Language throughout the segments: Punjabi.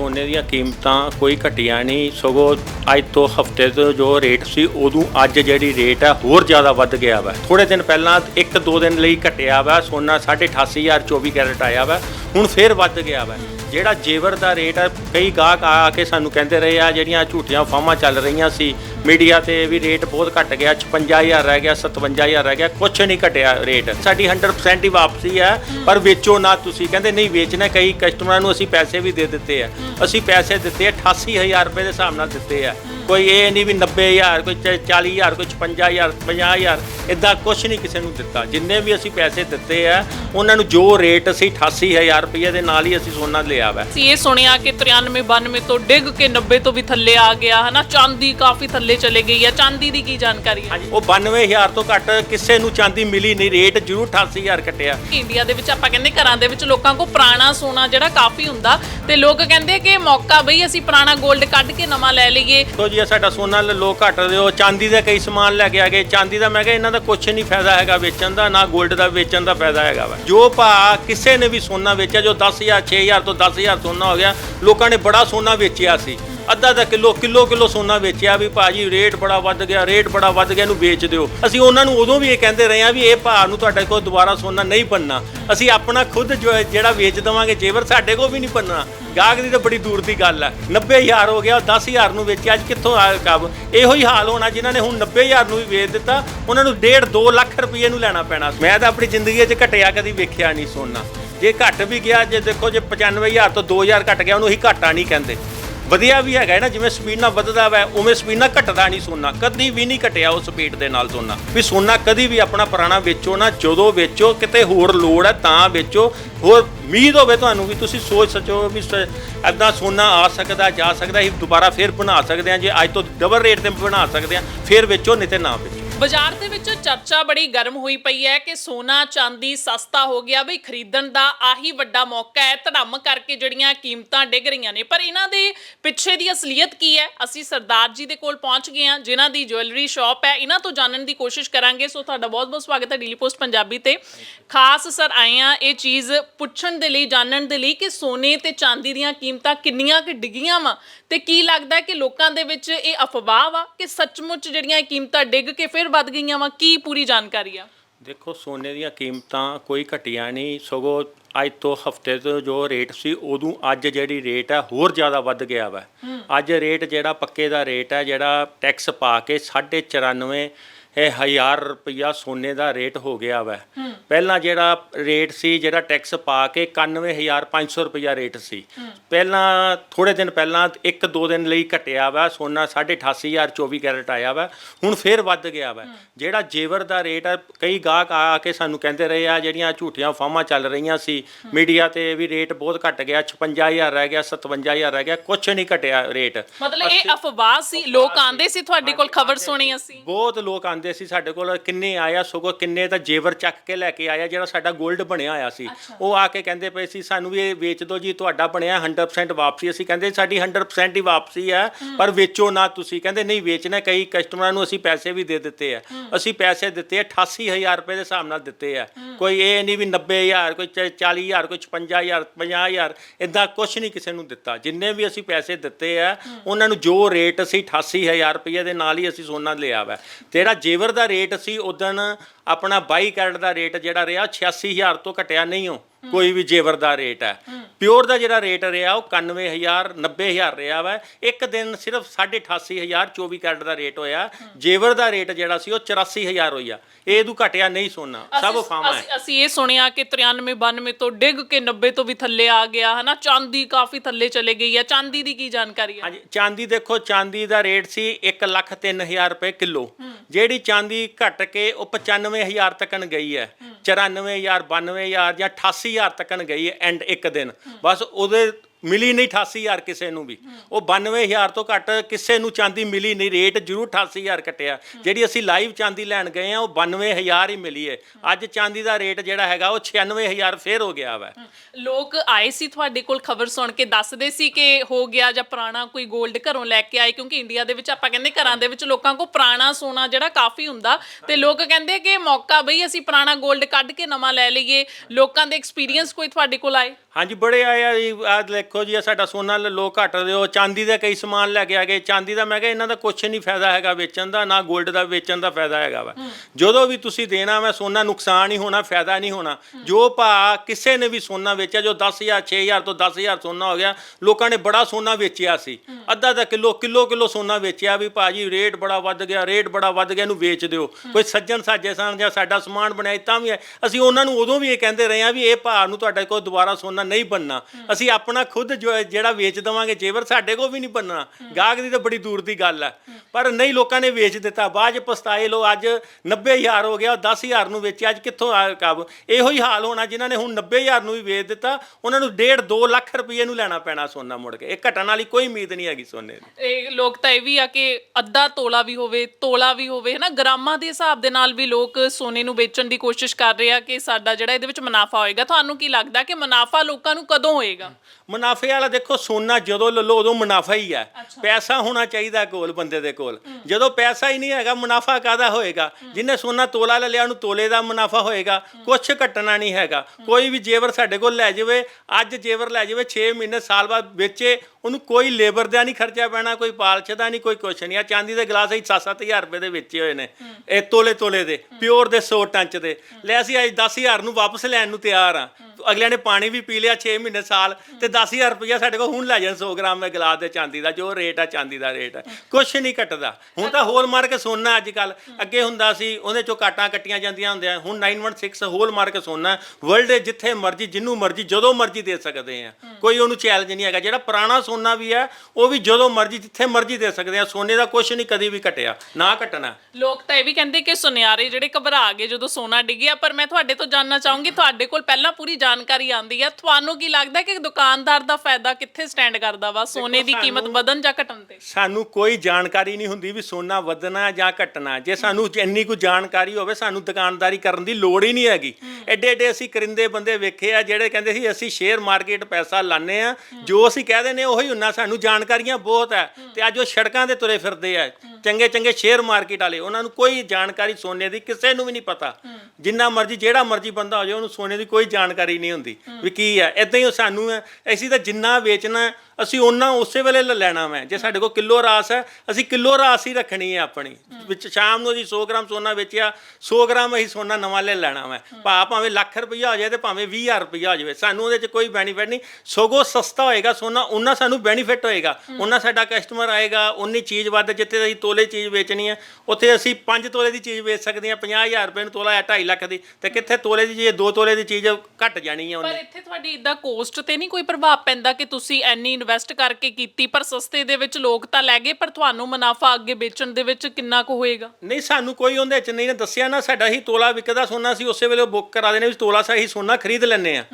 ਸੋਨੇ ਦੀਆਂ ਕੀਮਤਾਂ ਕੋਈ ਘਟੀਆਂ ਨਹੀਂ, ਸਗੋਂ ਅੱਜ ਤੋਂ ਹਫ਼ਤੇ ਤੋਂ ਜੋ ਰੇਟ ਸੀ, ਉਦੋਂ ਅੱਜ ਜਿਹੜੀ ਰੇਟ ਹੈ ਹੋਰ ਜ਼ਿਆਦਾ ਵੱਧ ਗਿਆ ਵਾ। ਥੋੜੇ ਦਿਨ ਪਹਿਲਾਂ ਇੱਕ ਦੋ ਦਿਨ ਲਈ ਘਟਿਆ ਵਾ, ਸੋਨਾ 88000 24 ਕੈਰਟ ਆਇਆ ਵਾ, ਹੁਣ ਫੇਰ ਵੱਧ ਗਿਆ ਵਾ। ਜਿਹੜਾ ਜੇਵਰ ਦਾ ਰੇਟ ਹੈ ਕਈ ਗਾਹਕ ਆ ਕੇ ਸਾਨੂੰ ਕਹਿੰਦੇ ਰਹੇ ਆ, ਜਿਹੜੀਆਂ ਝੂਠੀਆਂ ਫਾਹਾਂ ਚੱਲ ਰਹੀਆਂ ਸੀ, ਮੀਡੀਆ ਤੇ ਵੀ ਰੇਟ ਬਹੁਤ ਘਟ ਗਿਆ 55000 ਰਹਿ ਗਿਆ 57000 ਰਹਿ ਗਿਆ, ਕੁਛ ਨਹੀਂ ਘਟਿਆ ਰੇਟ। ਸਾਡੀ 100% ਹੀ ਵਾਪਸੀ ਹੈ ਪਰ ਵੇਚੋ ਨਾ ਤੁਸੀਂ, ਕਹਿੰਦੇ ਨਹੀਂ ਵੇਚਣਾ, ਕਈ ਕਸਟਮਰਾਂ ਨੂੰ ਅਸੀਂ ਪੈਸੇ ਵੀ ਦੇ ਦਿੱਤੇ ਆ। ਅਸੀਂ ਪੈਸੇ ਦਿੱਤੇ ਆ 88000 ਰੁਪਏ ਦੇ ਹਿਸਾਬ ਨਾਲ ਦਿੱਤੇ ਆ। ਕੋਈ ਇਹ ਨਹੀਂ ਵੀ 90000 ਕੋਈ 40000 ਕੋਈ 55000 50000 ਇਦਾਂ ਕੁਛ ਨਹੀਂ ਕਿਸੇ ਨੂੰ ਦਿੱਤਾ। ਜਿੰਨੇ ਵੀ ਅਸੀਂ ਪੈਸੇ ਦਿੱਤੇ ਆ ਉਹਨਾਂ ਨੂੰ ਜੋ ਰੇਟ ਅਸੀਂ 88000 ਰੁਪਏ ਦੇ ਨਾਲ ਹੀ ਅਸੀਂ ਸੋਨਾ ਲਿਆ ਵਾ। ਅਸੀਂ ਇਹ ਸੁਣਿਆ ਕਿ 93 92 ਤੋਂ ਡਿੱਗ ਕੇ 90 ਤੋਂ ਵੀ ਥੱਲੇ ਆ ਗਿਆ ਹਨਾ? ਚਾਂਦੀ ਕਾਫੀ ਥੱਲੇ ਚਲੇ ਗਈ ਹੈ ਚਾਂਦੀ ਦੀ ਕੀ ਜਾਣਕਾਰੀ ਹੈ? ਉਹ 92000 ਤੋਂ ਘੱਟ ਕਿਸੇ ਨੂੰ ਚਾਂਦੀ ਮਿਲੀ ਨਹੀਂ ਰੇਟ ਜ਼ਰੂਰ 88000 ਕੱਟਿਆ ਇੰਡੀਆ ਦੇ ਵਿੱਚ ਆਪਾਂ ਕਹਿੰਦੇ ਘਰਾਂ ਦੇ ਵਿੱਚ ਲੋਕਾਂ ਕੋਲ ਪੁਰਾਣਾ ਸੋਨਾ ਜਿਹੜਾ ਕਾਫੀ ਹੁੰਦਾ ਤੇ ਲੋਕ ਕਹਿੰਦੇ ਕਿ ਮੌਕਾ ਬਈ ਅਸੀਂ ਪੁਰਾਣਾ 골ਡ ਕੱਢ ਕੇ ਨਵਾਂ ਲੈ ਲਈਏ। ਤੋ ਜੀ ਇਹ ਸਾਡਾ ਸੋਨਾ, ਲੈ ਲੋ ਘੱਟ ਦਿਓ ਚਾਂਦੀ ਦਾ ਕਈ ਸਮਾਨ ਲੈ ਕੇ ਆ ਗਏ। ਚਾਂਦੀ ਦਾ ਮੈਂ ਕਿਹਾ ਇਹਨਾਂ ਦਾ ਕੁਛ ਨਹੀਂ ਫਾਇਦਾ ਹੈਗਾ ਵੇਚਣ ਦਾ, ਨਾ 골ਡ ਦਾ ਵੇਚਣ ਦਾ ਫਾਇਦਾ ਹੈਗਾ ਵਾ। ਜੋ ਭਾ ਕਿਸੇ ਨੇ ਵੀ ਸੋਨਾ ਵੇਚਿਆ, ਜੋ 10000 6000 ਤੋਂ 10000 ਸੋਨਾ ਹੋ ਗਿਆ, ਲੋਕਾਂ ਨੇ ਬੜਾ ਸੋਨਾ ਵੇਚਿਆ ਸੀ। ਅੱਧਾ ਦਾ ਕਿਲੋ ਕਿਲੋ ਕਿਲੋ ਸੋਨਾ ਵੇਚਿਆ ਵੀ ਭਾਜੀ ਰੇਟ ਬੜਾ ਵੱਧ ਗਿਆ ਰੇਟ ਬੜਾ ਵੱਧ ਗਿਆ, ਇਹਨੂੰ ਵੇਚ ਦਿਓ। ਅਸੀਂ ਉਹਨਾਂ ਨੂੰ ਉਦੋਂ ਵੀ ਇਹ ਕਹਿੰਦੇ ਰਹੇ ਆ ਵੀ ਇਹ ਭਾਅ ਨੂੰ ਤੁਹਾਡੇ ਕੋਲ ਦੁਬਾਰਾ ਸੋਨਾ ਨਹੀਂ ਬਣਨਾ ਅਸੀਂ ਆਪਣਾ ਖੁਦ ਜੋ ਜਿਹੜਾ ਵੇਚ ਦਵਾਂਗੇ ਜੇਵਰ, ਸਾਡੇ ਕੋਲ ਵੀ ਨਹੀਂ ਬਣਨਾ ਗਾਹਕ ਦੀ ਤਾਂ ਬੜੀ ਦੂਰ ਦੀ ਗੱਲ ਹੈ 90000 ਹੋ ਗਿਆ, ਉਹ 10000 ਨੂੰ ਵੇਚਿਆ, ਅੱਜ ਕਿੱਥੋਂ ਆ ਕਬ ਇਹੋ ਹੀ ਹਾਲ ਹੋਣਾ ਜਿਨ੍ਹਾਂ ਨੇ ਹੁਣ 90000 ਨੂੰ ਵੀ ਵੇਚ ਦਿੱਤਾ, ਉਹਨਾਂ ਨੂੰ 1.5 2 ਲੱਖ ਰੁਪਏ ਨੂੰ ਲੈਣਾ ਪੈਣਾ। ਮੈਂ ਤਾਂ ਆਪਣੀ ਜ਼ਿੰਦਗੀ 'ਚ ਘਟਿਆ ਕਦੀ ਵੇਖਿਆ ਨਹੀਂ ਸੋਨਾ। ਜੇ ਘਟ ਵੀ ਗਿਆ, ਜੇ ਦੇਖੋ ਜੇ 95000 ਤੋਂ 2000 ਘਟ ਗਿਆ, ਉਹਨੂੰ ਹੀ ਘਾਟਾ ਨਹੀਂ ਕਹਿੰਦੇ। ਵਧੀਆ ਵੀ ਹੈਗਾ ਨਾ, ਜਿਵੇਂ ਸਪੀਡ ਨਾਲ ਵੱਧਦਾ ਵੈ, ਉਵੇਂ ਸਪੀਡ ਨਾਲ ਘਟਦਾ ਨਹੀਂ ਸੋਨਾ। ਕਦੀ ਵੀ ਨਹੀਂ ਘਟਿਆ ਉਹ ਸਪੀਡ ਦੇ ਨਾਲ ਸੋਨਾ। ਵੀ ਸੋਨਾ ਕਦੀ ਵੀ ਆਪਣਾ ਪੁਰਾਣਾ ਵੇਚੋ ਨਾ, ਜਦੋਂ ਵੇਚੋ, ਕਿਤੇ ਹੋਰ ਲੋੜ ਹੈ ਤਾਂ ਵੇਚੋ। ਹੋਰ ਉਮੀਦ ਹੋਵੇ ਤੁਹਾਨੂੰ ਵੀ ਤੁਸੀਂ ਸੋਚ ਸਚੋ ਵੀ ਐਦਾਂ ਸੋਨਾ ਆ ਸਕਦਾ, ਜਾ ਸਕਦਾ, ਅਸੀਂ ਦੁਬਾਰਾ ਫੇਰ ਬਣਾ ਸਕਦੇ ਹਾਂ। ਜੇ ਅੱਜ ਤੋਂ ਡਬਲ ਰੇਟ ਤੇ ਬਣਾ ਸਕਦੇ ਹਾਂ, ਫੇਰ ਵੇਚੋ, ਨਹੀਂ ਤੇ ਨਾ ਵੇਚੋ। ਬਾਜ਼ਾਰ ਦੇ ਵਿੱਚ ਚਰਚਾ ਬੜੀ ਗਰਮ ਹੋਈ ਪਈ ਹੈ ਕਿ ਸੋਨਾ, ਚਾਂਦੀ ਸਸਤਾ ਹੋ ਗਿਆ। ਬਈ ਖਰੀਦਣ ਦਾ ਆਹੀ ਵੱਡਾ ਮੌਕਾ ਹੈ। ਧੜਮ ਕਰਕੇ ਜਿਹੜੀਆਂ ਕੀਮਤਾਂ ਡਿੱਗ ਰਹੀਆਂ ਨੇ। ਪਰ ਇਹਨਾਂ ਦੇ ਪਿੱਛੇ ਦੀ ਅਸਲੀਅਤ ਕੀ ਹੈ? ਅਸੀਂ ਸਰਦਾਰ ਜੀ ਦੇ ਕੋਲ ਪਹੁੰਚ ਗਏ ਹਾਂ, ਜਿਨ੍ਹਾਂ ਦੀ ਜੁਐਲਰੀ ਸ਼ਾਪ ਹੈ। ਇਹਨਾਂ ਤੋਂ ਜਾਣਨ ਦੀ ਕੋਸ਼ਿਸ਼ ਕਰਾਂਗੇ। ਸੋ ਤੁਹਾਡਾ ਬਹੁਤ-ਬਹੁਤ ਸਵਾਗਤ ਹੈ ਡੇਲੀ ਪੋਸਟ ਪੰਜਾਬੀ ਤੇ। ਖਾਸ ਸਰ, ਆਏ ਆ ਇਹ ਚੀਜ਼ ਪੁੱਛਣ ਦੇ ਲਈ, ਜਾਣਨ ਦੇ ਲਈ ਕਿ ਸੋਨੇ ਤੇ ਚਾਂਦੀ ਦੀਆਂ ਕੀਮਤਾਂ ਕਿੰਨੀਆਂ ਕਿ ਡਿੱਗੀਆਂ ਵਾ? ਤੇ ਕੀ ਲੱਗਦਾ ਕਿ ਲੋਕਾਂ ਦੇ ਵਿੱਚ ਇਹ ਅਫਵਾਹ ਵਾ ਕਿ ਸੱਚਮੁੱਚ ਜਿਹੜੀਆਂ ਕੀਮਤਾਂ ਡਿੱਗ ਕੇ ਫਿਰ ਵੱਧ ਗਈਆਂ ਵਾ? ਕੀ ਪੂਰੀ ਜਾਣਕਾਰੀ ਆ? ਦੇਖੋ ਸੋਨੇ ਦੀਆਂ ਕੀਮਤਾਂ ਕੋਈ ਘਟੀਆਂ ਨਹੀਂ। ਸਗੋਂ ਅੱਜ ਤੋਂ ਹਫ਼ਤੇ ਤੋਂ ਜੋ ਰੇਟ ਸੀ ਉਦੋਂ ਅੱਜ ਜਿਹੜੀ ਰੇਟ ਹੈ ਹੋਰ ਜ਼ਿਆਦਾ ਵੱਧ ਗਿਆ ਵਾ। ਅੱਜ ਰੇਟ ਜਿਹੜਾ ਪੱਕੇ ਦਾ ਰੇਟ ਹੈ ਜਿਹੜਾ ਟੈਕਸ ਪਾ ਕੇ 94 ਇਹ 1000 ਰੁਪਇਆ ਸੋਨੇ ਦਾ ਰੇਟ ਹੋ ਗਿਆ ਵਾ। ਪਹਿਲਾਂ ਜਿਹੜਾ ਰੇਟ ਸੀ ਜਿਹੜਾ ਟੈਕਸ ਪਾ ਕੇ 91500 ਰੁਪਇਆ ਰੇਟ ਸੀ। ਪਹਿਲਾਂ ਥੋੜੇ ਦਿਨ ਪਹਿਲਾਂ ਇੱਕ ਦੋ ਦਿਨ ਲਈ ਘਟਿਆ ਵਾ ਸੋਨਾ 88000 24 ਕੈਰਟ ਆਇਆ ਵਾ। ਹੁਣ ਫੇਰ ਵੱਧ ਗਿਆ ਵਾ। ਜਿਹੜਾ ਜੇਵਰ ਦਾ ਰੇਟ ਹੈ ਕਈ ਗਾਹਕ ਆ ਕੇ ਸਾਨੂੰ ਕਹਿੰਦੇ ਰਹੇ ਆ ਜਿਹੜੀਆਂ ਝੂਠੀਆਂ ਫਾਹਾਂ ਚੱਲ ਰਹੀਆਂ ਸੀ। ਮੀਡੀਆ ਤੇ ਵੀ ਰੇਟ ਬਹੁਤ ਘਟ ਗਿਆ 56000 ਰਹਿ ਗਿਆ 57000 ਰਹਿ ਗਿਆ ਕੁਛ ਨਹੀਂ ਘਟਿਆ ਰੇਟ। ਮਤਲਬ ਇਹ ਅਫਵਾਹ ਸੀ ਲੋਕ ਆਂਦੇ ਸੀ। ਤੁਹਾਡੇ ਕੋਲ ਖਬਰ ਸੁਣੀ ਅਸੀਂ ਬਹੁਤ ਲੋਕ ਆਂਦੇ ਸੀ ਸਾਡੇ ਕੋਲ ਕਿੰਨੇ ਆਇਆ ਸਗੋਂ ਕਿੰਨੇ ਤਾਂ ਜੇਵਰ ਚੱਕ ਕੇ ਲੈ ਕੇ ਆਇਆ ਜਿਹੜਾ ਸਾਡਾ 골ਡ ਬਣਿਆ ਹੋਇਆ ਸੀ। ਉਹ ਆ ਕੇ ਕਹਿੰਦੇ ਪਏ ਸੀ ਸਾਨੂੰ ਵੀ ਇਹ ਵੇਚ ਦਿਓ ਜੀ ਤੁਹਾਡਾ ਬਣਿਆ 100% ਵਾਪਸੀ। ਅਸੀਂ ਕਹਿੰਦੇ ਸਾਡੀ 100% ਹੀ ਵਾਪਸੀ ਹੈ ਪਰ ਵੇਚੋ ਨਾ ਤੁਸੀਂ। ਕਹਿੰਦੇ ਨਹੀਂ ਵੇਚਣਾ ਕਈ ਕਸਟਮਰਾਂ ਨੂੰ ਅਸੀਂ ਪੈਸੇ ਵੀ ਦੇ ਦਿੱਤੇ ਆ। ਅਸੀਂ ਪੈਸੇ ਦਿੱਤੇ ਆ 88000 ਰੁਪਏ ਦੇ ਹਿਸਾਬ ਨਾਲ ਦਿੱਤੇ ਆ। ਕੋਈ ਇਹ ਨਹੀਂ ਵੀ 90000 ਕੋਈ 40000 ਕੋਈ 55000 50000 ਇਦਾਂ ਕੁਝ ਨਹੀਂ ਕਿਸੇ ਨੂੰ ਦਿੱਤਾ। ਜਿੰਨੇ ਵੀ ਅਸੀਂ ਪੈਸੇ ਦਿੱਤੇ ਆ ਉਹਨਾਂ ਨੂੰ ਜੋ ਰੇਟ ਅਸੀਂ 88000 ਰੁਪਏ ਦੇ ਨਾਲ ਹੀ ਅਸੀਂ ਸੋਨਾ ਲਿਆ ਵਾ। ਜਿਹੜਾ ਜੇਵਰ ਦਾ ਰੇਟ ਅਸੀਂ ਉਦੋਂ ਆਪਣਾ 22 ਕੈਰਟ ਦਾ ਰੇਟ ਜਿਹੜਾ ਰਿਹਾ 86000 ਤੋਂ ਘਟਿਆ ਨਹੀਂ ਹੋ ਕੋਈ ਵੀ ਜੇਵਰ ਦਾ ਰੇਟ ਹੈ। ਪਿਓਰ ਦਾ ਜਿਹੜਾ ਰੇਟ ਰਿਹਾ ਉਹ 91000 90000 ਰਿਹਾ ਵਾ। ਇੱਕ ਦਿਨ ਸਿਰਫ 88500 24 ਕੈਰਟ ਦਾ ਰੇਟ ਹੋਇਆ। ਜੇਵਰ ਦਾ ਰੇਟ ਜਿਹੜਾ ਸੀ ਉਹ 84000 ਹੋਇਆ ਇਹ ਇਹਦੂ ਘਟਿਆ ਨਹੀਂ ਸੋਨਾ ਸਭ ਫਾਮਾ ਹੈ। ਅਸੀਂ- ਇਹ ਸੁਣਿਆ ਕਿ 93 92 ਤੋਂ ਡਿੱਗ ਕੇ 90 ਤੋਂ ਵੀ ਥੱਲੇ ਆ ਗਿਆ ਹਨਾ? ਚਾਂਦੀ ਕਾਫੀ ਥੱਲੇ ਚਲੇ ਗਈ ਹੈ ਚਾਂਦੀ ਦੀ ਕੀ ਜਾਣਕਾਰੀ ਹੈ? ਹਾਂਜੀ ਚਾਂਦੀ ਦੇਖੋ ਚਾਂਦੀ ਦਾ ਰੇਟ ਸੀ 1 ਲੱਖ 3000 ਰੁਪਏ ਕਿਲੋ। ਜਿਹੜੀ ਚਾਂਦੀ ਘਟ ਕੇ ਉਹ 95000 ਤੱਕਨ ਗਈ ਹੈ 94000 92000 ਜਾਂ 88000 ਤੱਕਨ ਗਈ ਹੈ ਐਂਡ ਇੱਕ ਦਿਨ। ਬਸ ਉਹਦੇ ਮਿਲੀ ਨਹੀਂ 88000 ਕਿਸੇ ਨੂੰ ਵੀ। ਉਹ 92000 ਤੋਂ ਘੱਟ ਕਿਸੇ ਨੂੰ ਚਾਂਦੀ ਮਿਲੀ ਨਹੀਂ ਰੇਟ ਜ਼ਰੂਰ 88000 ਕਟਿਆ ਜਿਹੜੀ ਅਸੀਂ ਲਾਈਵ ਚਾਂਦੀ ਲੈਣ ਗਏ ਆ ਉਹ 92000 ਹੀ ਮਿਲੀ ਹੈ। ਅੱਜ ਚਾਂਦੀ ਦਾ ਰੇਟ ਜਿਹੜਾ ਹੈਗਾ ਉਹ 96000 ਫੇਰ ਹੋ ਗਿਆ ਵਾ। ਲੋਕ ਆਏ ਸੀ ਤੁਹਾਡੇ ਕੋਲ ਖਬਰ ਸੁਣ ਕੇ ਦੱਸਦੇ ਸੀ ਕਿ ਹੋ ਗਿਆ ਜਾਂ ਪੁਰਾਣਾ ਕੋਈ 골ਡ ਘਰੋਂ ਲੈ ਕੇ ਆਏ ਕਿਉਂਕਿ ਇੰਡੀਆ ਦੇ ਵਿੱਚ ਆਪਾਂ ਕਹਿੰਦੇ ਘਰਾਂ ਦੇ ਵਿੱਚ ਲੋਕਾਂ ਕੋਲ ਪੁਰਾਣਾ ਸੋਨਾ ਜਿਹੜਾ ਕਾਫੀ ਹੁੰਦਾ। ਤੇ ਲੋਕ ਕਹਿੰਦੇ ਕਿ ਮੌਕਾ ਬਈ ਅਸੀਂ ਪੁਰਾਣਾ 골ਡ ਕੱਢ ਕੇ ਨਵਾਂ ਲੈ ਲਈਏ। ਲੋਕਾਂ ਦੇ ਐਕਸਪੀਰੀਅੰਸ ਕੋਈ ਤੁਹਾਡੇ ਕੋਲ ਆਏ? ਹਾਂਜੀ ਬੜੇ ਆਏ ਆ ਜੀ, ਲੈ ਦੇਖੋ ਜੀ ਇਹ ਸਾਡਾ ਸੋਨਾ ਲ- ਲੋਕ ਘੱਟ ਦਿਓ ਚਾਂਦੀ ਦੇ ਕਈ ਸਮਾਨ ਲੈ ਕੇ ਆ ਗਏ। ਚਾਂਦੀ ਦਾ ਮੈਂ ਕਿਹਾ ਇਹਨਾਂ ਦਾ ਕੁਛ ਨਹੀਂ ਫਾਇਦਾ ਹੈਗਾ ਵੇਚਣ ਦਾ ਨਾ 골ਡ ਦਾ ਵੇਚਣ ਦਾ ਫਾਇਦਾ ਹੈਗਾ ਵਾ। ਜਦੋਂ ਵੀ ਤੁਸੀਂ ਦੇਣਾ ਮੈਂ ਸੋਨਾ ਨੁਕਸਾਨ ਹੀ ਹੋਣਾ ਫਾਇਦਾ ਨਹੀਂ ਹੋਣਾ। ਜੋ ਭਾ ਕਿਸੇ ਨੇ ਵੀ ਸੋਨਾ ਵੇਚਿਆ ਜੋ 10000 6000 ਤੋਂ 10000 ਸੋਨਾ ਹੋ ਗਿਆ ਲੋਕਾਂ ਨੇ ਬੜਾ ਸੋਨਾ ਵੇਚਿਆ ਸੀ। ਅੱਧਾ ਅੱਧਾ ਕਿਲੋ ਕਿਲੋ ਕਿਲੋ ਸੋਨਾ ਵੇਚਿਆ ਵੀ ਭਾਜੀ ਰੇਟ ਬੜਾ ਵੱਧ ਗਿਆ ਰੇਟ ਬੜਾ ਵੱਧ ਗਿਆ ਇਹਨੂੰ ਵੇਚ ਦਿਓ। ਕੋਈ ਸੱਜਣ ਸਾਜੇ ਸਨ ਜਾਂ ਸਾਡਾ ਸਮਾਨ ਬਣਾਇਆ ਤਾਂ ਵੀ ਹੈ। ਅਸੀਂ ਉਹਨਾਂ ਨੂੰ ਉਦੋਂ ਵੀ ਇਹ ਕਹਿੰਦੇ ਰਹੇ ਆ ਵੀ ਇਹ ਭਾਅ ਨੂੰ ਤੁਹਾਡੇ ਕੋਲ ਦੁਬਾਰਾ ਸੋਨਾ ਨਹੀਂ ਬੰਨਣਾ ਅਸੀਂ ਆਪਣਾ ਖੁਦ ਜੋ ਜਿਹੜਾ ਵੇਚ ਦਵਾਂਗੇ ਜੇਵਰ ਸਾਡੇ ਕੋਲ ਵੀ ਨਹੀਂ ਬੰਨਣਾ ਗਾਹਕ ਦੀ ਤਾਂ ਬੜੀ ਦੂਰ ਦੀ ਗੱਲ ਹੈ। ਪਰ ਨਹੀਂ ਲੋਕਾਂ ਨੇ ਵੇਚ ਦਿੱਤਾ। ਬਾਅਦ 'ਚ ਪਛਤਾਏ ਲੋ ਅੱਜ 90000 ਹੋ ਗਿਆ ਉਹ 10000 ਨੂੰ ਵੇਚਿਆ। ਅੱਜ ਕਿੱਥੋਂ ਆ ਕਾਬ ਇਹੋ ਹੀ ਹਾਲ ਹੋਣਾ ਜਿਨ੍ਹਾਂ ਨੇ ਹੁਣ 90000 ਨੂੰ ਵੀ ਵੇਚ ਦਿੱਤਾ। ਉਹਨਾਂ ਨੂੰ 1.5 2 ਲੱਖ ਰੁਪਏ ਨੂੰ ਲੈਣਾ ਪੈਣਾ ਸੋਨਾ ਮੁੜ ਕੇ। ਇਹ ਘਟਣ ਵਾਲੀ ਕੋਈ ਉਮੀਦ ਨਹੀਂ ਹੈਗੀ ਸੋਨੇ ਦੀ। ਇਹ ਲੋਕ ਤਾਂ ਇਹ ਵੀ ਆ ਕਿ ਅੱਧਾ ਤੋਲਾ ਵੀ ਹੋਵੇ ਤੋਲਾ ਵੀ ਹੋਵੇ ਹਨਾ? ਗ੍ਰਾਮਾਂ ਦੇ ਹਿਸਾਬ ਦੇ ਨਾਲ ਵੀ ਲੋਕ ਸੋਨੇ ਨੂੰ ਵੇਚਣ ਦੀ ਕੋਸ਼ਿਸ਼ ਕਰ ਰਹੇ ਆ ਕਿ ਸਾਡਾ ਜਿਹੜਾ ਇਹਦੇ ਵਿੱਚ ਮੁਨਾਫਾ ਹੋਏਗਾ। ਤੁਹਾਨੂੰ ਕੀ ਲੱਗਦਾ ਕਿ ਮੁਨਾਫਾ ਲੋਕਾਂ ਨੂੰ ਕਦੋਂ ਹੋਏਗਾ? ਮੁਨਾਫੇ ਵਾਲਾ ਦੇਖੋ ਸੋਨਾ ਜਦੋਂ ਲੈ ਲਓ ਉਦੋਂ ਮੁਨਾਫਾ ਹੀ ਹੈ। ਪੈਸਾ ਹੋਣਾ ਚਾਹੀਦਾ ਕੋਲ ਬੰਦੇ ਦੇ ਕੋਲ। ਜਦੋਂ ਪੈਸਾ ਹੀ ਨਹੀਂ ਹੈਗਾ ਮੁਨਾਫਾ ਕਾਦਾ ਹੋਏਗਾ? ਜਿਹਨੇ ਸੋਨਾ ਤੋਲਾ ਲੈ ਲਿਆ ਉਹਨੂੰ ਤੋਲੇ ਦਾ ਮੁਨਾਫਾ ਹੋਏਗਾ। ਕੁਛ ਘਟਣਾ ਨਹੀਂ ਹੈਗਾ। ਕੋਈ ਵੀ ਜੇਵਰ ਸਾਡੇ ਕੋਲ ਲੈ ਜਾਵੇ ਅੱਜ ਜੇਵਰ ਲੈ ਜਾਵੇ 6 ਮਹੀਨੇ ਸਾਲ ਬਾਅਦ ਵੇਚੇ ਉਹਨੂੰ ਕੋਈ ਲੇਬਰ ਦਾ ਨਹੀਂ ਖਰਚਾ ਪੈਣਾ ਕੋਈ ਪਾਲਸ਼ ਦਾ ਨਹੀਂ ਕੋਈ ਕੁਛ ਨਹੀਂ। ਆ ਚਾਂਦੀ ਦੇ ਗਲਾਸ ਅਸੀਂ 7-7000 ਰੁਪਏ ਦੇ ਵੇਚੇ ਹੋਏ ਨੇ। ਇਹ ਤੋਲੇ ਤੋਲੇ ਦੇ ਪਿਓਰ ਦੇ 100 ਟੰਚ ਦੇ। ਲੈ ਅਸੀਂ ਅੱਜ 10000 ਨੂੰ ਵਾਪਸ ਲੈਣ ਨੂੰ ਤਿਆਰ ਆ ਅਗਲਿਆਂ ਨੇ ਪਾਣੀ ਵੀ ਪੀ ਲਿਆ 6 ਮਹੀਨੇ ਸਾਲ ਤੇ 10000 ਰੁਪਇਆ ਸਾਡੇ ਕੋਲ, ਹੁਣ ਲੈ ਜਾਣ 100 ਗ੍ਰਾਮ ਦੇ ਗਲਾਸ ਦੇ ਚਾਂਦੀ ਦਾ, ਜੋ ਰੇਟ ਆ, ਚਾਂਦੀ ਦਾ ਰੇਟ ਹੈ ਕੁਛ ਨਹੀਂ ਘਟਦਾ। ਹੁਣ ਤਾਂ ਹੋਲ ਮਾਰਕ ਸੋਨਾ ਅੱਜ ਕੱਲ ਅੱਗੇ ਹੁੰਦਾ ਸੀ, ਉਹਦੇ ਚੋਂ ਕਾਟਾਂ ਕੱਟੀਆਂ ਜਾਂਦੀਆਂ ਹੁੰਦੀਆਂ। ਹੁਣ 916 ਹੋਲ ਮਾਰਕ ਸੋਨਾ। ਵਰਲਡ ਜਿੱਥੇ ਮਰਜ਼ੀ, ਜਿੰਨੂੰ ਮਰਜ਼ੀ, ਜਦੋਂ ਮਰਜ਼ੀ ਦੇ ਸਕਦੇ ਆ। ਕੋਈ ਉਹਨੂੰ ਚੈਲੰਜ ਨਹੀਂ ਹੈਗਾ। ਜਿਹੜਾ ਪੁਰਾਣਾ ਸੋਨਾ ਵੀ ਹੈ ਉਹ ਵੀ ਜਦੋਂ ਮਰਜ਼ੀ, ਜਿੱਥੇ ਮਰਜ਼ੀ ਦੇ ਸਕਦੇ ਆ। ਸੋਨੇ ਦਾ ਕੁਛ ਨਹੀਂ ਕਦੀ ਵੀ ਘਟਿਆ। ਨਾ ਘਟਣਾ। ਲੋਕ ਤਾਂ ਇਹ ਵੀ ਕਹਿੰਦੇ ਕਿ ਸੁਨਿਆਰੇ ਜਿਹੜੇ ਘਬਰਾ ਗਏ ਜਦੋਂ ਸੋਨਾ ਡਿੱਗਿਆ ਪਰ ਮੈਂ ਤੁਹਾਡੇ ਤੋਂ ਜਾਣਨਾ ਚਾਹੂੰਗੀ, ਤੁਹਾਡੇ ਕੋਲ ਪਹਿਲਾਂ ਪੂਰੀ ਜਾਣਕਾਰੀ ਆਂਦੀ ਹੈ ਤੁਹਾਨੂੰ ਕੀ ਲੱਗਦਾ ਕਿ ਦੁਕਾਨਦਾਰ ਦਾ ਫਾਇਦਾ ਕਿੱਥੇ ਸਟੈਂਡ ਕਰਦਾ ਵਾ? ਸੋਨੇ ਦੀ ਕੀਮਤ ਵਧਣ ਜਾਂ ਘਟਣ ਤੇ? ਸਾਨੂੰ ਕੋਈ ਜਾਣਕਾਰੀ ਨਹੀਂ ਹੁੰਦੀ ਵੀ ਸੋਨਾ ਵਧਣਾ ਜਾਂ ਘਟਣਾ। ਜੇ ਸਾਨੂੰ ਇੰਨੀ ਕੁ ਜਾਣਕਾਰੀ ਹੋਵੇ ਸਾਨੂੰ ਦੁਕਾਨਦਾਰੀ ਕਰਨ ਦੀ ਲੋੜ ਹੀ ਨਹੀਂ ਹੈਗੀ। ਐਡੇ ਐਡੇ ਅਸੀਂ ਕਰਿੰਦੇ ਬੰਦੇ ਵੇਖੇ ਆ ਜਿਹੜੇ ਕਹਿੰਦੇ ਸੀ ਅਸੀਂ ਸ਼ੇਅਰ ਮਾਰਕੀਟ ਪੈਸਾ ਲਾਣੇ ਆ ਜੋ ਅਸੀਂ ਕਹਦੇ ਨੇ ਉਹੀ ਹੁੰਨਾ ਸਾਨੂੰ ਜਾਣਕਾਰੀਆਂ ਬਹੁਤ ਹੈ। ਤੇ ਅੱਜ ਉਹ ਸੜਕਾਂ ਤੇ ਤੁਰੇ ਫਿਰਦੇ ਆ। ਚੰਗੇ ਚੰਗੇ ਸ਼ੇਅਰ ਮਾਰਕੀਟ ਵਾਲੇ ਉਹਨਾਂ ਨੂੰ ਕੋਈ ਜਾਣਕਾਰੀ ਸੋਨੇ ਦੀ ਕਿਸੇ ਨੂੰ ਵੀ ਨਹੀਂ ਪਤਾ। ਜਿੰਨਾ ਮਰਜ਼ੀ ਜਿਹੜਾ ਮਰਜ਼ੀ ਬੰਦਾ ਹੋ ਜਾਏ ਉਹਨੂੰ ਸੋਨੇ ਦੀ ਕੋਈ ਜਾਣਕਾਰੀ ਨਹੀਂ ਹੁੰਦੀ ਵੀ ਕੀ ਹੈ। ਇਦਾਂ ਹੀ ਉਹ ਸਾਨੂੰ ਹੈ। ਅਸੀਂ ਤਾਂ ਜਿੰਨਾ ਵੇਚਣਾ ਅਸੀਂ ਉਹਨਾਂ ਉਸੇ ਵੇਲੇ ਲੈ ਲੈਣਾ ਮੈਂ। ਜੇ ਸਾਡੇ ਕੋਲ ਕਿਲੋ ਰਾਸ ਹੈ, ਅਸੀਂ ਕਿਲੋ ਰਾਸ ਹੀ ਰੱਖਣੀ ਹੈ ਆਪਣੀ। ਵਿੱਚ ਸ਼ਾਮ ਨੂੰ ਅਸੀਂ 100 ਗ੍ਰਾਮ ਸੋਨਾ ਵੇਚਿਆ 100 ਗ੍ਰਾਮ ਅਸੀਂ ਸੋਨਾ ਨਵਾਂ ਲੈ ਲੈਣਾ ਮੈਂ। ਭਾਅ ਭਾਵੇਂ ਲੱਖ ਰੁਪਈਆ ਹੋ ਜਾਏ ਤੇ ਭਾਵੇਂ 20000 ਰੁਪਈਆ ਹੋ ਜਾਵੇ, ਸਾਨੂੰ ਉਹਦੇ 'ਚ ਕੋਈ ਬੈਨੀਫਿਟ ਨਹੀਂ। ਸਗੋਂ ਸਸਤਾ ਹੋਏਗਾ ਸੋਨਾ, ਉਹਨਾਂ ਸਾਨੂੰ ਬੈਨੀਫਿਟ ਹੋਏਗਾ। ਉਹਨਾਂ ਸਾਡਾ ਕਸਟਮਰ ਆਏਗਾ ਉਨੀ ਚੀਜ਼ ਵੱਧ ਜਿੱਥੇ ਅਸੀਂ ਤੋਲੇ ਚੀਜ਼ ਵੇਚਣੀ ਹੈ, ਉੱਥੇ ਅਸੀਂ 5 ਤੋਲੇ ਦੀ ਚੀਜ਼ ਵੇਚ ਸਕਦੇ ਹਾਂ 50000 ਰੁਪਏ ਨੂੰ ਤੋਲਾ ਹੈ 2.5 ਲੱਖ ਦੀ। ਤੇ ਕਿੱਥੇ ਤੋਲੇ ਦੀ ਜੇ 2 ਤੋਲੇ ਦੀ ਚੀਜ਼ ਘਟ ਜਾਣੀ ਹੈ ਪਰ ਉਹਨੇ ਇੱਥੇ ਤੁਹਾਡੀ ਇਦਾਂ ਕੋਸਟ ਤੇ ਨਹੀਂ ਕੋਈ ਪ੍ਰਭਾਵ ਪੈਂਦਾ ਕਿ ਤੁਸੀਂ ਐਨੀ ਇਨਵੈਸਟ ਕਰਕੇ ਕੀਤੀ ਪਰ ਸਸਤੇ ਦੇ ਵਿੱਚ ਲੋਕ ਤਾਂ ਲੈ ਗਏ ਪਰ ਤੁਹਾਨੂੰ ਮੁਨਾਫਾ ਅੱਗੇ ਵੇਚਣ ਦੇ ਵਿੱਚ ਕਿੰਨਾ ਕੁ ਹੋਏਗਾ? ਨਹੀਂ ਸਾਨੂੰ ਕੋਈ ਉਹਦੇ ਚ ਨਹੀਂ ਨੇ ਦੱਸਿਆ ਨਾ ਸਾਡਾ ਹੀ ਤੋਲਾ ਵਿਕਦਾ ਸੋਨਾ ਸੀ ਉਸੇ ਵੇਲੇ ਬੁੱਕ ਕਰਾ ਦੇਣੇ ਵੀ ਤੋਲਾ ਸਹੀ ਸੋਨਾ ਖਰੀਦ ਲੈਣੇ ਆ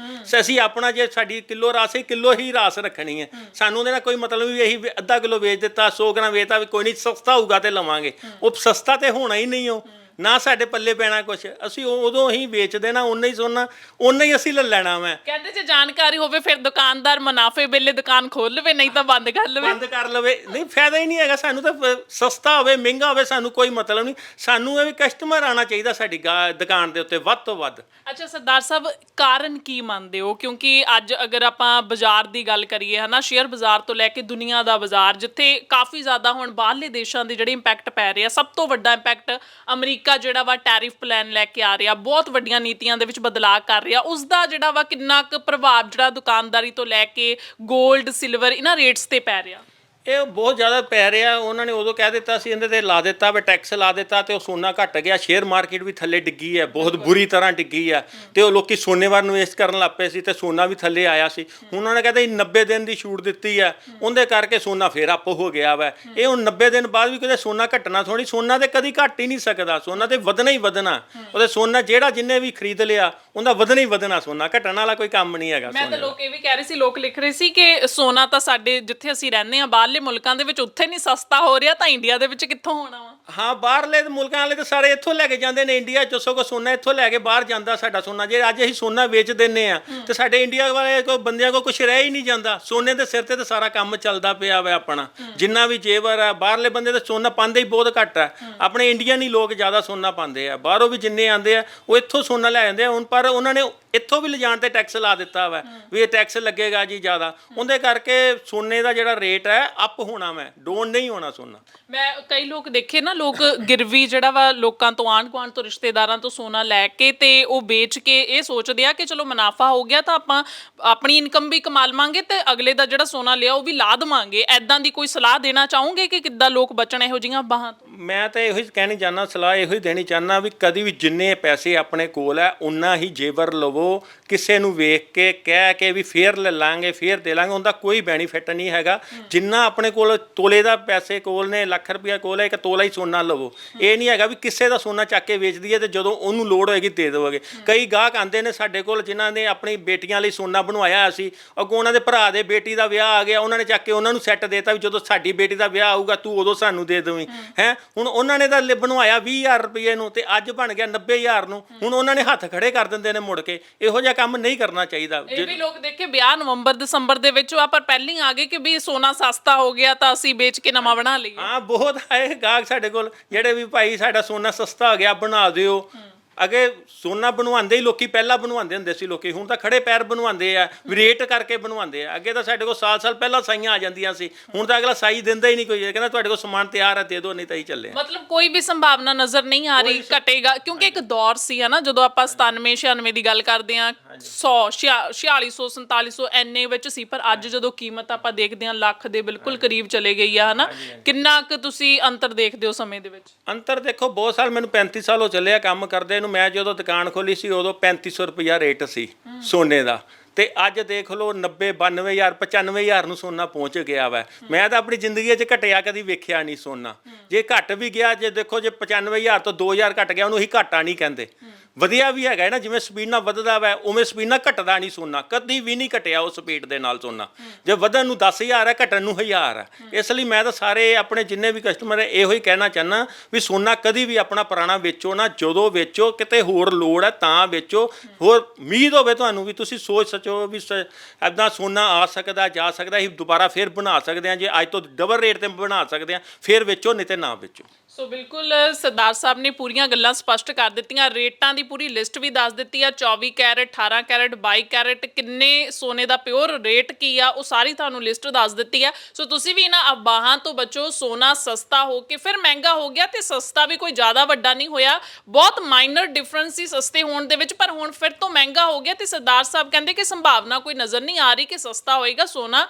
ਅਸੀਂ ਆਪਣਾ ਜੇ ਸਾਡੀ ਕਿਲੋ ਰਾਸ ਹੈ ਕਿਲੋ ਹੀ ਰਾਸ ਰੱਖਣੀ ਹੈ। ਸਾਨੂੰ ਉਹਦੇ ਨਾਲ ਕੋਈ ਮਤਲਬ ਵੀ ਇਹੀ ਵੀ ਅੱਧਾ ਕਿਲੋ ਵੇਚ ਦਿੱਤਾ 100 ਗ੍ਰਾਮ ਵੇਚਤਾ ਵੀ ਕੋਈ ਨਹੀਂ ਸਸਤਾ ਹੋਊਗਾ ਤੇ ਲਵਾਂਗੇ। ਉਹ ਸਸਤਾ ਤੇ ਹੋਣਾ ਹੀ ਨਹੀਂ ਉਹ। ਨਾ ਸਾਡੇ ਪੱਲੇ ਪੈਣਾ ਕੁਛ। ਅਸੀਂ ਉਹ- ਉਦੋਂ ਹੀ ਵੇਚ ਦੇਣਾ ਉਨਾ ਹੀ ਸੋਨਾ ਉਨਾ ਹੀ ਅਸੀਂ ਲੈ ਲੈਣਾ ਮੈਂ। ਕਹਿੰਦੇ ਜੇ ਜਾਣਕਾਰੀ ਹੋਵੇ ਫਿਰ ਦੁਕਾਨਦਾਰ ਮੁਨਾਫੇ ਵੇਲੇ ਦੁਕਾਨ ਖੋਲ ਲਵੇ ਨਹੀਂ ਤਾਂ ਬੰਦ ਕਰ ਲਵੇ। ਬੰਦ ਕਰ ਲਵੇ। ਨਹੀਂ ਫਾਇਦਾ ਹੀ ਨਹੀਂ ਹੈਗਾ ਸਾਨੂੰ ਤਾਂ ਸਸਤਾ ਹੋਵੇ ਮਹਿੰਗਾ ਹੋਵੇ ਸਾਨੂੰ ਕੋਈ ਮਤਲਬ ਨਹੀਂ। ਸਾਨੂੰ ਇਹ ਵੀ ਕਸਟਮਰ ਆਣਾ ਚਾਹੀਦਾ ਸਾਡੀ ਗਾ- ਦੁਕਾਨ ਦੇ ਉੱਤੇ ਵੱਧ ਤੋਂ ਵੱਧ। ਅੱਛਾ ਸਰਦਾਰ ਸਾਹਿਬ ਕਾਰਨ ਕੀ ਮੰਨਦੇ ਹੋ? ਕਿਉਂਕਿ ਅੱਜ ਅਗਰ ਆਪਾਂ ਬਾਜ਼ਾਰ ਦੀ ਗੱਲ ਕਰੀਏ ਹਨਾ ਸ਼ੇਅਰ ਬਾਜ਼ਾਰ ਤੋਂ ਲੈ ਕੇ ਦੁਨੀਆ ਦਾ ਬਾਜ਼ਾਰ ਜਿੱਥੇ ਕਾਫੀ ਜ਼ਿਆਦਾ ਹੁਣ ਬਾਹਰਲੇ ਦੇਸ਼ਾਂ ਦੇ ਜਿਹੜੇ ਇੰਪੈਕਟ ਪੈ ਰਹੇ ਆ ਸਭ ਤੋਂ ਵੱਡਾ ਇੰਪੈਕਟ ਅਮਰੀਕਾ ਜਿਹੜਾ ਵਾ ਟੈਰਿਫ ਪਲਾਨ ਲੈ ਕੇ ਆ ਰਿਹਾ, ਬਹੁਤ ਵੱਡੀਆਂ ਨੀਤੀਆਂ ਦੇ ਵਿੱਚ ਬਦਲਾਅ ਕਰ ਰਿਹਾ ਉਸ ਦਾ ਜਿਹੜਾ ਵਾ ਕਿੰਨਾ ਕੁ ਪ੍ਰਭਾਵ ਜਿਹੜਾ ਦੁਕਾਨਦਾਰੀ ਤੋਂ ਲੈ ਕੇ 골ਡ ਸਿਲਵਰ ਇਹਨਾਂ ਰੇਟਸ ਤੇ ਪੈ ਰਿਹਾ? ਇਹ ਬਹੁਤ ਜ਼ਿਆਦਾ ਪੈ ਰਿਹਾ। ਉਹਨਾਂ ਨੇ ਉਦੋਂ ਕਹਿ ਦਿੱਤਾ ਸੀ ਇਹਦੇ ਤੇ ਲਾ ਦਿੱਤਾ ਵੀ ਟੈਕਸ ਲਾ ਦਿੱਤਾ ਤੇ ਉਹ ਸੋਨਾ ਘਟ ਗਿਆ। ਸ਼ੇਅਰ ਮਾਰਕੀਟ ਵੀ ਥੱਲੇ ਡਿੱਗੀ ਹੈ ਬਹੁਤ ਬੁਰੀ ਤਰ੍ਹਾਂ ਡਿੱਗੀ ਹੈ। ਤੇ ਉਹ ਲੋਕੀ ਸੋਨੇ ਵੱਲ ਇਨਵੈਸਟ ਕਰਨ ਲੱਗ ਪਏ ਸੀ ਤੇ ਸੋਨਾ ਵੀ ਥੱਲੇ ਆਇਆ ਸੀ। ਹੁਣ ਉਹਨਾਂ ਨੇ ਕਹਿੰਦੇ 90 ਦਿਨ ਦੀ ਛੂਟ ਦਿੱਤੀ ਹੈ। ਉਹਦੇ ਕਰਕੇ ਸੋਨਾ ਫੇਰ ਅਪ ਹੋ ਗਿਆ ਵਾ। ਇਹ ਹੁਣ 90 ਦਿਨ ਬਾਅਦ ਵੀ ਕਦੇ ਸੋਨਾ ਘਟਣਾ ਥੋੜੀ ਸੋਨਾ ਤੇ ਕਦੀ ਘਟ ਹੀ ਨਹੀਂ ਸਕਦਾ। ਸੋਨਾ ਤੇ ਵਧਣਾ ਹੀ ਵਧਣਾ। ਉਹਦੇ ਸੋਨਾ ਜਿਹੜਾ ਜਿੰਨੇ ਵੀ ਖਰੀਦ ਲਿਆ ਉਹਦਾ ਵਧਣਾ ਹੀ ਵਧਣਾ। ਸੋਨਾ ਘਟਣ ਵਾਲਾ ਕੋਈ ਕੰਮ ਨਹੀਂ ਹੈਗਾ ਮੈਂ ਤਾਂ ਲੋਕ ਇਹ ਵੀ ਕਹਿ ਰਹੇ ਸੀ ਲੋਕ ਲਿਖ ਰਹੇ ਸੀ ਕਿ ਸੋਨਾ ਤਾਂ ਸਾਡੇ ਜਿੱਥੇ ਅਸੀਂ ਰਹਿੰਦੇ ਆ ਬਾਹਰਲੇ ਮੁਲਕਾਂ ਦੇ ਵਿੱਚ ਉੱਥੇ ਨਹੀਂ ਸਸਤਾ ਹੋ ਰਿਹਾ ਤਾਂ ਇੰਡੀਆ ਦੇ ਵਿੱਚ ਕਿੱਥੋਂ ਹੋਣਾ ਵਾ? ਹਾਂ ਬਾਹਰਲੇ ਮੁਲਕਾਂ ਵਾਲੇ ਤਾਂ ਸਾਰੇ ਇੱਥੋਂ ਲੈ ਕੇ ਜਾਂਦੇ ਨੇ ਇੰਡੀਆ ਚੋਂ ਸਗੋਂ ਸੋਨਾ ਇੱਥੋਂ ਲੈ ਕੇ ਬਾਹਰ ਜਾਂਦਾ ਸਾਡਾ ਸੋਨਾ। ਜੇ ਅੱਜ ਅਸੀਂ ਸੋਨਾ ਵੇਚ ਦਿੰਨੇ ਆ ਤੇ ਸਾਡੇ ਇੰਡੀਆ ਵਾਲੇ ਕੋ ਬੰਦਿਆਂ ਕੋ ਕੁਝ ਰਹਿ ਹੀ ਨਹੀਂ ਜਾਂਦਾ। ਸੋਨੇ ਦੇ ਸਿਰ ਤੇ ਤਾਂ ਸਾਰਾ ਕੰਮ ਚੱਲਦਾ ਪਿਆ ਵਾ ਆਪਣਾ। ਜਿੰਨਾ ਵੀ ਜੇਵਰ ਆ ਬਾਹਰਲੇ ਬੰਦੇ ਤਾਂ ਸੋਨਾ ਪਾਉਂਦੇ ਹੀ ਬਹੁਤ ਘੱਟ ਆ। ਆਪਣੇ ਇੰਡੀਅਨ ਹੀ ਲੋਕ ਜ਼ਿਆਦਾ ਸੋਨਾ ਪਾਉਂਦੇ ਆ। ਬਾਹਰੋਂ ਵੀ ਜਿੰਨੇ ਆਉਂਦੇ ਆ ਉਹ ਇੱਥੋਂ ਸੋਨਾ ਲੈ ਜਾਂਦੇ ਆ। ਹੁਣ ਪਰ ਉਹਨਾਂ ਨੇ ਇੱਥੋਂ ਵੀ ਲਿਜਾਣ ਤੇ ਟੈਕਸ ਲਾ ਦਿੱਤਾ ਵਾ ਵੀ ਇਹ ਟੈਕਸ ਲੱਗੇਗਾ ਜੀ ਜ਼ਿਆਦਾ। ਉਹਦੇ ਕਰਕੇ ਸੋਨੇ ਦਾ ਜਿਹੜਾ ਰੇਟ ਹੈ ਅਪ ਹੋਣਾ ਵਾ। ਡਾਊਨ ਨਹੀਂ ਹੋਣਾ ਸੋਨਾ। ਮੈਂ ਕਈ ਲੋਕ ਦੇਖੇ ਨਾ ਲੋਕ ਗਿਰਵੀ ਜਿਹੜਾ ਵਾ ਲੋਕਾਂ ਤੋਂ ਆਂਢ ਗੁਆਂਢ ਤੋਂ, ਰਿਸ਼ਤੇਦਾਰਾਂ ਤੋਂ ਸੋਨਾ ਲੈ ਕੇ ਤੇ ਉਹ ਵੇਚ ਕੇ ਇਹ ਸੋਚਦੇ ਆ ਕਿ ਚਲੋ ਮੁਨਾਫਾ ਹੋ ਗਿਆ ਤਾਂ ਆਪਾਂ ਆਪਣੀ ਇਨਕਮ ਵੀ ਕਮਾ ਲਵਾਂਗੇ ਤੇ ਅਗਲੇ ਦਾ ਜਿਹੜਾ ਸੋਨਾ ਲਿਆ ਉਹ ਵੀ ਲਾ ਦੇਵਾਂਗੇ। ਐਦਾਂ ਦੀ ਕੋਈ ਸਲਾਹ ਦੇਣਾ ਚਾਹੋਗੇ ਕਿ ਕਿੱਦਾਂ ਲੋਕ ਬਚਣ ਇਹੋ ਜਿਹੀਆਂ ਬਾਹਾਂ ਤੋਂ? ਮੈਂ ਤਾਂ ਇਹੋ ਹੀ ਕਹਿਣੀ ਚਾਹੁੰਦਾ, ਸਲਾਹ ਇਹੋ ਹੀ ਦੇਣੀ ਚਾਹੁੰਦਾ ਵੀ ਕਦੀ ਵੀ ਜਿੰਨੇ ਪੈਸੇ ਆਪਣੇ ਕੋਲ ਹੈ ਉਨਾ ਹੀ ਜੇਵਰ ਲਵੋ। ਕਿਸੇ ਨੂੰ ਵੇਖ ਕੇ, ਕਹਿ ਕੇ ਵੀ ਫੇਰ ਲੈ ਲਾਂਗੇ, ਫੇਰ ਦੇ ਲਾਂਗੇ, ਉਹਦਾ ਕੋਈ ਬੈਨੀਫਿਟ ਨਹੀਂ ਹੈਗਾ। ਜਿੰਨਾ ਆਪਣੇ ਕੋਲ ਤੋਲੇ ਦਾ ਪੈਸੇ ਕੋਲ ਨੇ, ਲੱਖ ਰੁਪਇਆ ਕੋਲ ਹੈ ਇੱਕ ਤੋਲਾ ਹੀ ਸੋਨਾ ਲਵੋ। ਇਹ ਨਹੀਂ ਹੈਗਾ ਵੀ ਕਿਸੇ ਦਾ ਸੋਨਾ ਚੱਕ ਕੇ ਵੇਚ ਦਈਏ ਤੇ ਜਦੋਂ ਉਹਨੂੰ ਲੋੜ ਹੋਏਗੀ ਦੇ ਦੇਵੋਗੇ। ਕਈ ਗਾਹਕ ਆਂਦੇ ਨੇ ਸਾਡੇ ਕੋਲ ਜਿਨ੍ਹਾਂ ਨੇ ਆਪਣੀ ਬੇਟੀਆਂ ਲਈ ਸੋਨਾ ਬਣਵਾਇਆ ਸੀ। ਅੱਗੋਂ ਉਹਨਾਂ ਦੇ ਭਰਾ ਦੇ ਬੇਟੀ ਦਾ ਵਿਆਹ ਆ ਗਿਆ ਉਹਨਾਂ ਨੇ ਚੱਕ ਕੇ ਉਹਨਾਂ ਨੂੰ ਸੈੱਟ ਦੇਤਾ ਵੀ ਜਦੋਂ ਸਾਡੀ ਬੇਟੀ ਦਾ ਵਿਆਹ ਆਊਗਾ ਤੂੰ ਉਦੋਂ ਸਾਨੂੰ ਦੇ ਦੇਵੀਂ। ਹੈ? ਹੁਣ ਉਹਨਾਂ ਨੇ ਤਾਂ ਬਣਵਾਇਆ 20000 ਰੁਪਏ ਨੂੰ ਤੇ ਅੱਜ ਬਣ ਗਿਆ 90000 ਨੂੰ। ਹੁਣ ਉਹਨਾਂ ਨੇ ਹੱਥ ਖੜੇ ਕਰ ਦਿੰਦੇ ਨੇ ਮੁੜ ਕੇ। ਇਹੋ ਜਿਹਾ ਕੰਮ ਨਹੀਂ ਕਰਨਾ ਚਾਹੀਦਾ। ਇਹ ਵੀ ਲੋਕ ਦੇਖੇ ਵਿਆਹ ਨਵੰਬਰ ਦਸੰਬਰ ਦੇ ਵਿੱਚ ਆ ਪਰ ਪਹਿਲਾਂ ਹੀ ਆ ਗਏ ਕਿ ਵੀ ਸੋਨਾ ਸਸਤਾ ਹੋ ਗਿਆ ਤਾਂ ਅਸੀਂ ਵੇਚ ਕੇ ਨਵਾਂ ਬਣਾ ਲਈਏ। ਹਾਂ ਬਹੁਤ ਆਏ ਗਾਹਕ ਸਾਡੇ ਕੋਲ ਜਿਹੜੇ ਵੀ ਭਾਈ ਸਾਡਾ ਸੋਨਾ ਸਸਤਾ ਹੋ ਗਿਆ ਬਣਾ ਦਿਓ। ਅਗੇ ਸੋਨਾ ਬਣਵਾਉਂਦੇ ਹੀ ਲੋਕੀ ਪਹਿਲਾਂ ਬਣਵਾਉਂਦੇ ਹੁੰਦੇ ਸੀ ਲੋਕੀ ਹੁਣ ਤਾਂ ਖੜੇ ਪੈਰ ਬਣਵਾਉਂਦੇ ਆ ਰੇਟ ਕਰਕੇ ਬਣਵਾਉਂਦੇ ਆ। ਅੱਗੇ ਤਾਂ ਸਾਡੇ ਕੋਲ ਸਾਲ ਸਾਲ ਪਹਿਲਾਂ ਸਾਈਆਂ ਆ ਜਾਂਦੀਆਂ ਸੀ ਹੁਣ ਤਾਂ ਅਗਲਾ ਸਾਈ ਦਿੰਦਾ ਹੀ ਨਹੀਂ ਕੋਈ ਕਹਿੰਦਾ ਤੁਹਾਡੇ ਕੋਲ ਸਮਾਨ ਤਿਆਰ ਹੈ ਦੇ ਦਿਓ ਨਹੀਂ ਤਾਂ ਹੀ ਚੱਲੇ ਆ। ਮਤਲਬ ਕੋਈ ਵੀ ਸੰਭਾਵਨਾ ਨਜ਼ਰ ਨਹੀਂ ਆ ਰਹੀ ਘਟੇਗਾ ਕਿਉਂਕਿ ਇੱਕ ਦੌਰ ਸੀ ਹਨਾ ਜਦੋਂ ਆਪਾਂ 97 96 ਦੀ ਗੱਲ ਕਰਦੇ ਆ 100 4600 4700 ਐਨੇ ਵਿੱਚ ਸੀ ਪਰ ਅੱਜ ਜਦੋਂ ਕੀਮਤ ਆਪਾਂ ਦੇਖਦੇ ਆ ਲੱਖ ਦੇ ਬਿਲਕੁਲ ਕਰੀਬ ਚਲੇ ਗਈ ਆ ਹਨਾ ਕਿੰਨਾ ਕੁ ਤੁਸੀਂ ਅੰਤਰ ਦੇਖਦੇ ਹੋ ਸਮੇਂ ਦੇ ਵਿੱਚ? ਅੰਤਰ ਦੇਖੋ ਬਹੁਤ ਸਾਲ ਮੈਨੂੰ 35 ਸਾਲ ਹੋ ਚੱਲੇ ਆ ਕੰਮ ਕਰਦੇ ਨੂੰ। ਮੈਂ ਜਦੋਂ ਦੁਕਾਨ ਖੋਲੀ ਸੀ ਉਦੋਂ 3500 ਰੁਪਇਆ ਰੇਟ ਸੀ ਸੋਨੇ ਦਾ। ਤੇ ਅੱਜ ਦੇਖ ਲਓ 90 92000 95000 ਨੂੰ ਸੋਨਾ ਪਹੁੰਚ ਗਿਆ ਵਾ। ਮੈਂ ਤਾਂ ਆਪਣੀ ਜ਼ਿੰਦਗੀ 'ਚ ਘਟਿਆ ਕਦੀ ਵੇਖਿਆ ਨਹੀਂ ਸੋਨਾ। ਜੇ ਘਟ ਵੀ ਗਿਆ, ਜੇ ਦੇਖੋ ਜੇ 95000 ਤੋਂ 2000 ਘਟ ਗਿਆ, ਉਹਨੂੰ ਹੀ ਘਾਟਾ ਨਹੀਂ ਕਹਿੰਦੇ। ਵਧੀਆ ਵੀ ਹੈਗਾ ਨਾ, ਜਿਵੇਂ ਸਪੀਡ ਨਾਲ ਵੱਧਦਾ ਵਾ, ਉਵੇਂ ਸਪੀਡ ਨਾਲ ਘਟਦਾ ਨਹੀਂ ਸੋਨਾ। ਕਦੀ ਵੀ ਨਹੀਂ ਘਟਿਆ ਉਹ ਸਪੀਡ ਦੇ ਨਾਲ ਸੋਨਾ। ਜੇ ਵਧਣ ਨੂੰ 10000 ਹੈ, ਘਟਣ ਨੂੰ 1000 ਹੈ। ਇਸ ਲਈ ਮੈਂ ਤਾਂ ਸਾਰੇ ਆਪਣੇ ਜਿੰਨੇ ਵੀ ਕਸਟਮਰ ਹੈ, ਇਹੋ ਹੀ ਕਹਿਣਾ ਚਾਹਨਾ ਵੀ ਸੋਨਾ ਕਦੀ ਵੀ ਆਪਣਾ ਪੁਰਾਣਾ ਵੇਚੋ ਨਾ, ਜਦੋਂ ਵੇਚੋ, ਕਿਤੇ ਹੋਰ ਲੋੜ ਹੈ ਤਾਂ ਵੇਚੋ। ਹੋਰ ਉਮੀਦ ਹੋਵੇ ਤੁਹਾਨੂੰ ਵੀ, ਤੁਸੀਂ ਸੋਚ ਸਚੋ ਵੀ ਐਦਾਂ ਸੋਨਾ ਆ ਸਕਦਾ, ਜਾ ਸਕਦਾ, ਅਸੀਂ ਦੁਬਾਰਾ ਫੇਰ ਬਣਾ ਸਕਦੇ ਹਾਂ। ਜੇ ਅੱਜ ਤੋਂ ਡਬਲ ਰੇਟ ਤੇ ਬਣਾ ਸਕਦੇ ਹਾਂ, ਫੇਰ ਵੇਚੋ, ਨਹੀਂ ਤੇ ਨਾ ਵੇਚੋ। ਸੋ ਬਿਲਕੁਲ ਸਰਦਾਰ ਸਾਹਿਬ ਨੇ ਪੂਰੀਆਂ ਗੱਲਾਂ ਸਪਸ਼ਟ ਕਰ ਦਿੱਤੀਆਂ, ਰੇਟਾਂ ਦੀ ਪੂਰੀ ਲਿਸਟ ਵੀ ਦੱਸ ਦਿੱਤੀ ਆ 24 ਕੈਰਟ 18 ਕੈਰਟ 22 ਕੈਰਟ, ਕਿੰਨੇ ਸੋਨੇ ਦਾ ਪਿਓਰ, ਰੇਟ ਕੀ ਆ, ਉਹ ਸਾਰੀ ਤੁਹਾਨੂੰ ਲਿਸਟ ਦੱਸ ਦਿੱਤੀ ਆ। ਸੋ ਤੁਸੀਂ ਵੀ ਇਹਨਾਂ ਅਬਾਹਾਂ ਤੋਂ ਬਚੋ, ਸੋਨਾ ਸਸਤਾ ਹੋ ਕੇ, ਫਿਰ ਮਹਿੰਗਾ ਹੋ ਗਿਆ ਤੇ ਸਸਤਾ ਵੀ ਕੋਈ ਜ਼ਿਆਦਾ ਵੱਡਾ ਨਹੀਂ ਹੋਇਆ। ਬਹੁਤ ਮਾਈਨਰ ਡਿਫਰੈਂਸ ਸੀ ਸਸਤੇ ਹੋਣ ਦੇ ਵਿੱਚ, ਪਰ ਹੁਣ ਫਿਰ ਤੋਂ ਮਹਿੰਗਾ ਹੋ ਗਿਆ ਤੇ ਸਰਦਾਰ ਸਾਹਿਬ ਕਹਿੰਦੇ ਕਿ ਸੰਭਾਵਨਾ ਕੋਈ ਨਜ਼ਰ ਨਹੀਂ ਆ ਰਹੀ ਕਿ ਸਸਤਾ ਹੋਏਗਾ ਸੋਨਾ।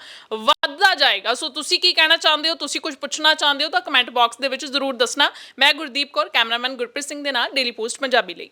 ਵੱਧਦਾ ਜਾਏਗਾ। ਸੋ ਤੁਸੀਂ ਕੀ ਕਹਿਣਾ ਚਾਹੁੰਦੇ ਹੋ? ਤੁਸੀਂ ਕੁਝ ਪੁੱਛਣਾ ਚਾਹੁੰਦੇ ਹੋ ਤਾਂ ਕਮੈਂਟ ਬਾਕਸ ਦੇ ਵਿੱਚ ਜ਼ਰੂਰ ਦੱਸਣਾ। ਮੈਂ ਗੁਰਦੀਪ ਕੌਰ ਕੈਮਰਾਮੈਨ ਗੁਰਪ੍ਰੀਤ ਸਿੰਘ ਦੇ ਨਾਲ ਡੇਲੀ ਪੋਸਟ ਪੰਜਾਬੀ ਲਈ।